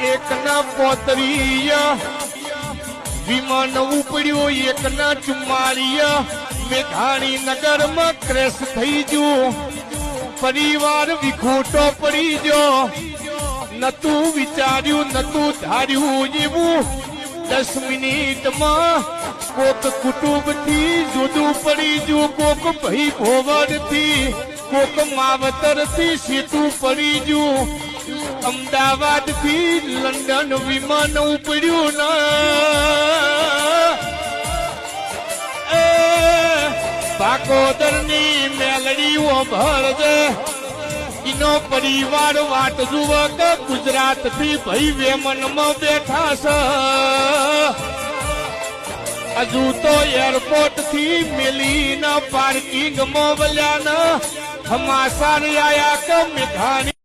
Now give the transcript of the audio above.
એકના પોતરીયા. વિમાન ઉપડ્યું એકના ચુમ્માળીયા મેઘાણી નગરમાં ક્રેશ થઈ ગયું. પરિવાર વિખોટો પડી ગયો. નતું વિચાર્યું, નતું ધાર્યું એવું. દસ મિનિટમાં કોક કુટુંબથી જુદું પડી ગયું. કોક ભાઈ ભોવરથી, કોક માવતરથી સીધું પડી ગયું. અમદાવાદથી લંડન વિમાન ઉપડ્યું ના. એ બાકોદરની મેલડીઓ ભરજે ઇનો પરિવાર વાત જુવક ગુજરાતથી ભાઈ વેમનમાં બેઠા છે. હજુ તો એરપોર્ટથી મિલીના પાર્કિંગમાં વલ્યા હમાસાર આયા કે મેઘાણી